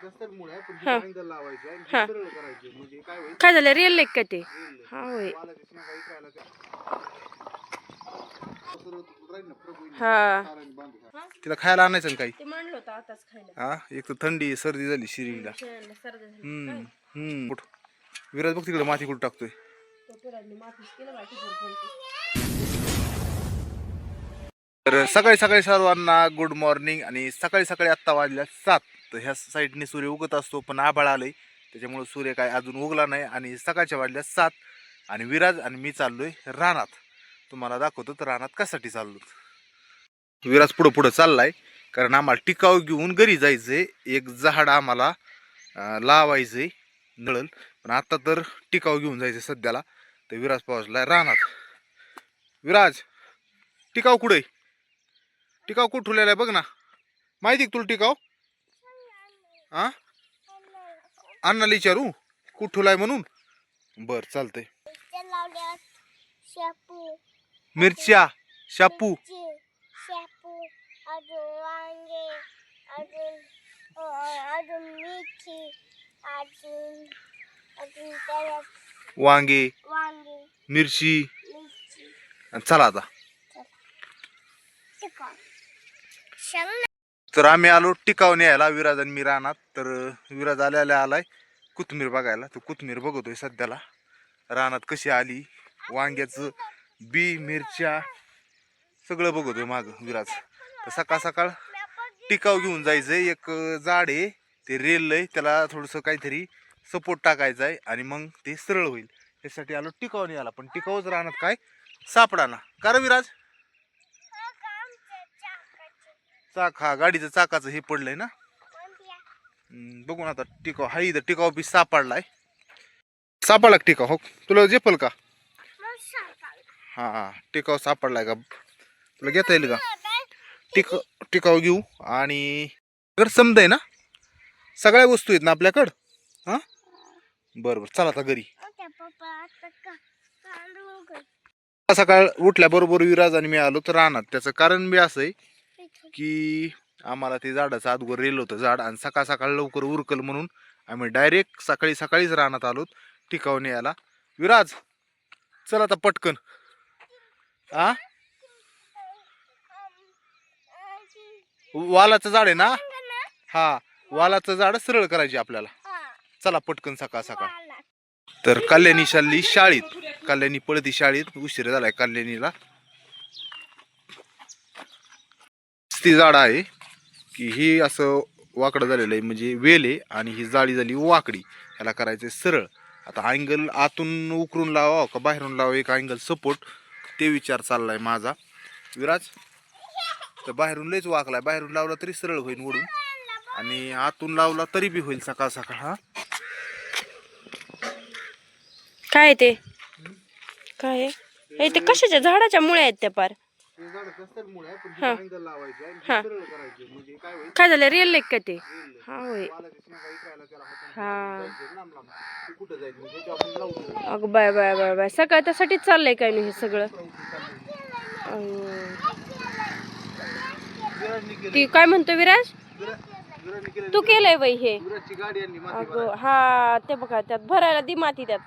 काय होईल? काय झालं? रिअल लेक का ते. हा होय. हा. तिला खायला आणायचं ना काही? ते म्हणलं होतं आताच खायला. हा? एक तर थंडी सर्दी झाली शिरीला शेळ्यांना सर्दी झाली. हम्म हम्म. कुठं? विराज बघ तिकडे माती कुठं टाकतोय. तो पिरांनी मातीच केलं बाकी भरपूर. तर सकाळी सकाळी सर्वांना गुड मॉर्निंग आणि सकाळी सकाळी आत्ता वाजल्या सात. तर ह्या साईडने सूर्य उगत असतो पण आभाळ आलंय. त्याच्यामुळं सूर्य काय अजून उगला नाही आणि सकाळच्या वाजल्या सात. आणि विराज आणि मी चाललोय रानात. तुम्हाला दाखवतो तर रानात कशासाठी चाललो? विराज पुढं पुढं चाललाय कारण आम्हाला टिकाव घेऊन घरी जायचंय. एक झाड आम्हाला लावायचंय नळल. पण आता तर टिकाव घेऊन जायचं सध्याला. तर विराज पोहोचलाय रानात. विराज टिकाव कुठे टिकाव कुठं आहे? बघ ना. माहिती तुला टिकाव? हा अण्णाला विचारू? कुठं ठेवलाय म्हणून? बर चालतंय. मिरच्या शापू वांगे. मिरची. चला आता. तर आम्ही आलो टिकाव यायला. विराज आणि मी रानात तर विराज आल्याला आलाय कोथमीर बघायला. तो कोथमीर बघतोय सध्याला. रानात कशी आली? वांग्याचं बी मिरच्या सगळं बघतोय माग विराज. तर सकाळ सकाळ टिकाव घेऊन जायचंय. एक जाड आहे. ते रेल आहे. त्याला थोडंसं काहीतरी सपोर्ट टाकायचा आहे आणि मग ते सरळ होईल. त्यासाठी आलो टिकाव आला पण टिकावच रानात काय? सापडा ना का विराज? चाक हा गाडीचं चाकाचं हे पडलंय ना? बघू ना आता टिकाव हा इथं टिकाव बी सापडलाय. सापडला का टिकाव? हो तुला झेपल का? हा टिकाव सापडलाय का? तुला घेता येईल का? टिक टिकाव घेऊ आणि घर समजाय ना? सगळ्या वस्तू आहेत ना आपल्याकडं? हा? बरं बरं चला आता घरी. सकाळ उठल्याबरोबर विराज आणि मी आलो तर राहणार त्याचं कारण बी असं आहे की आम्हाला ते झाडाचं अगोदर रेल होतं झाड आणि सकाळ सकाळ लवकर उरकल म्हणून आम्ही डायरेक्ट सकाळी सकाळीच रानात आलो टिकावणी यायला. विराज चल आता पटकन. आ? वालाचं झाड आहे ना? हा वालाचं झाड सरळ करायचे आपल्याला. चला पटकन सकाळ सकाळ. तर कल्याणी चालली शाळेत कल्याणी पळती शाळेत उशीर झालाय कल्याणीला. ती झाडं आहे की ही असं वाकडं झालेलं आहे म्हणजे वेल आहे आणि ही जाळी झाली वाकडी. ह्याला करायचं सरळ. आता अँगल आतून उकरून लावा का बाहेरून लावा एक अँगल सपोर्ट ते विचार चाललाय माझा. विराज तर बाहेरून लयच वाकलाय. बाहेरून लावला तरी सरळ होईल ओढून आणि आतून लावला तरी बी होईल सकाळ सकाळ हा? काय ते? काय आहे? ते कशाच्या झाडाच्या मुळे आहेत त्या पार? हा. हे. हा. हे म्हणजे काय झालं? रिअल लेक का ते. हा होय. हा. देऊ. अगं बाय बाय बाय बाय. सकाळ त्यासाठीच चाललंय काय नाही हे सगळं. ती काय म्हणतो विराज. तू केलंय बाई हे. अगं. हा ते बघा त्यात भरायला दी माती त्यात.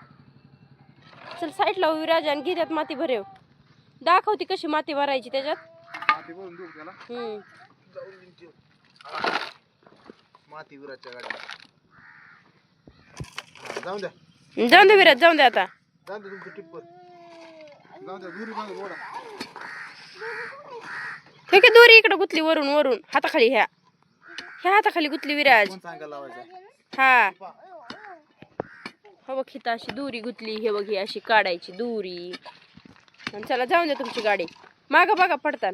चल साईडला उभी राजा आणि घे त्यात माती भरेव. दाखवती कशी माती भरायची त्याच्यात. माती भरून देऊ त्याला? हम्म. जाऊन देऊ ते. माती विराजच्या गाडीला. हा, जाऊन द्या. जाऊन दे विराज जाऊन दे आता. जाऊन द्या तुमचं टिप्पर जाऊन द्या दुरी मागे ओढा हे काय दोरी इकडे गुतली वरून वरून. हाताखाली ह्या. ह्या हाताखाली गुतली विराज. कोण सांगायला लावायचा? हा. हो बघ हिथं अशी दोरी गुतली. हे बघ ही अशी काढायची दोरी. आणि चला जाऊन द्या तुमची गाडी. माग बघा पडतान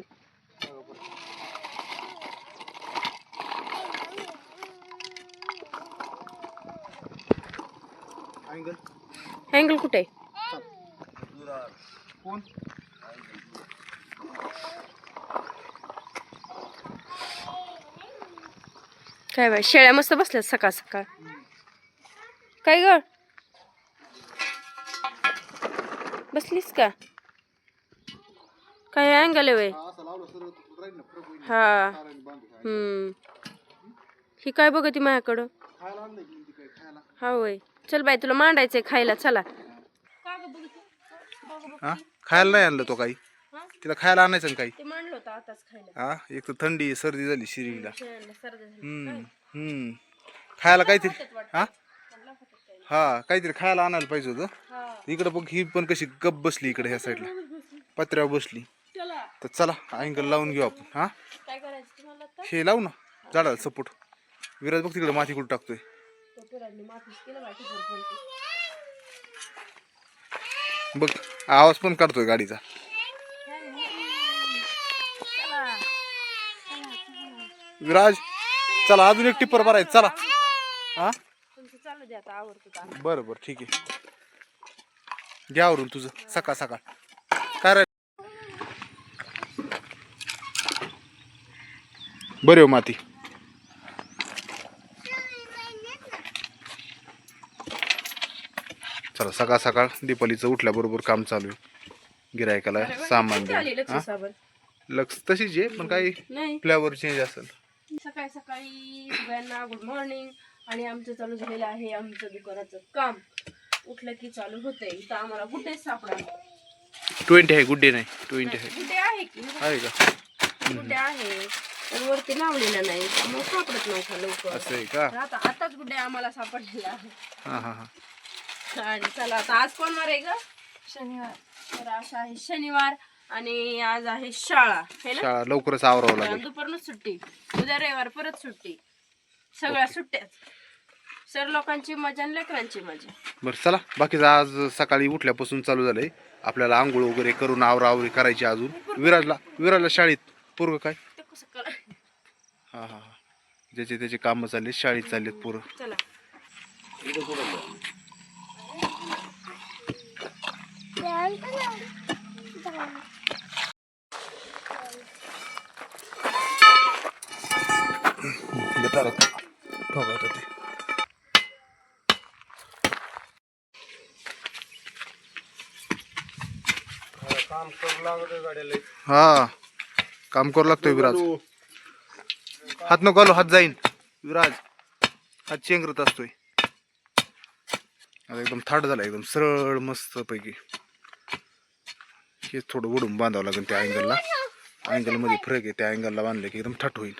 अँगल कुठे? काय बाय शेळ्या मस्त बसल्यात सकाळ सकाळ. काय ग? बसलीस का काय अँगल आहे वय हा, असं लावलं सरळ तर राहील ना प्रभू येईल. हा हाराने बांधू. हम्म. ही काय बघती माझ्याकडं? खायला आणलं की ती काय खायला? हा होय. चल बाई तुला मांडायचंय खायला चला. हा? खायला नाही आणलं तो काही? हा? तिला खायला आणायचं ना काही? ते मांडलं होतं आताच खायला. हा? एक तर थंडी सर्दी झाली शिरीला शेणाला सर्दी झाली. हम्म हम्म. खायला काहीतरी. हा? काही. हा काहीतरी खायला आणायला पाहिजे होतं. हा. इकडं बघ ही पण कशी गप बसली इकडे ह्या साईडला. पत्र्यावर बसली. तर चला अँगल लावून घेऊ आपण हा? हे लावू ना झाडाला सपोर्ट विराज बघ तिकडे माती कुठं टाकतोय. बघ आवाज पण काढतोय गाडीचा. विराज चला अजून एक टिप्पर भरायचं चला. हा? तुमचं चालू का बरं बरं ठीक आहे. घ्यावरून तुझं सकाळ सकाळ काय राहिलं बरे हो माती. चला सकाळ सकाळ दीपालीचं उठल्याबरोबर काम चालू आहे. गिरायकाला सामान द्या. लक्ष तशीच आहे पण काही नाही. फ्लेवर चेंज असेल. सकाळी सकाळी सगळ्यांना गुड मॉर्निंग आणि आमचं चालू झालेलं आहे आमचं दुकानाचं काम. उठलं की चालू होतंय. इथं आम्हाला गुड्डे सापडा. ट्वेंटी आहे गुड डे नाही ट्वेंटी आहे. गुड्डे आहे की? आहे का? गुड्डे आहे. पण वरती लावलेलं नाही त्यामुळे सापडत नव्हता लवकर. असं आहे का? तर आता आताच गुड्डे आम्हाला सापडलेला हां हां हां. आणि चला आता आज कोण वार आहे ग? शनिवार. तर आज आहे शनिवार आणि आज आहे शाळा है ना? शाळा लवकरच आवरावं लागेल. दुपारनच सुट्टी. उद्या रविवार परत सुट्टी. सगळ्या सुट्ट्याच. सर लोकांची मजा आणि लेकरांची मजा. बरं चला. बाकीचं आज सकाळी उठल्यापासून चालू झालंय. आपल्याला आंघोळ वगैरे करून आवरावरी करायची अजून. विराजला विराजला शाळेत पोरग काय? करा हां हां हां. ज्याचे त्याचे कामं चालले शाळेत चाललेत पोरं. चला. गटारात ठोकायचं ते हा. काम करू लागतोय विराज. हात नको आलो हात जाईन. विराज हात चेंगरत असतोय. आता एकदम थाट झाला एकदम सरळ मस्त पैकी. हे थोडं वडून बांधावं लागेल त्या अँगलला अँगलमध्ये फरक आहे त्या अँगलला बांधले की एकदम थाट होईल.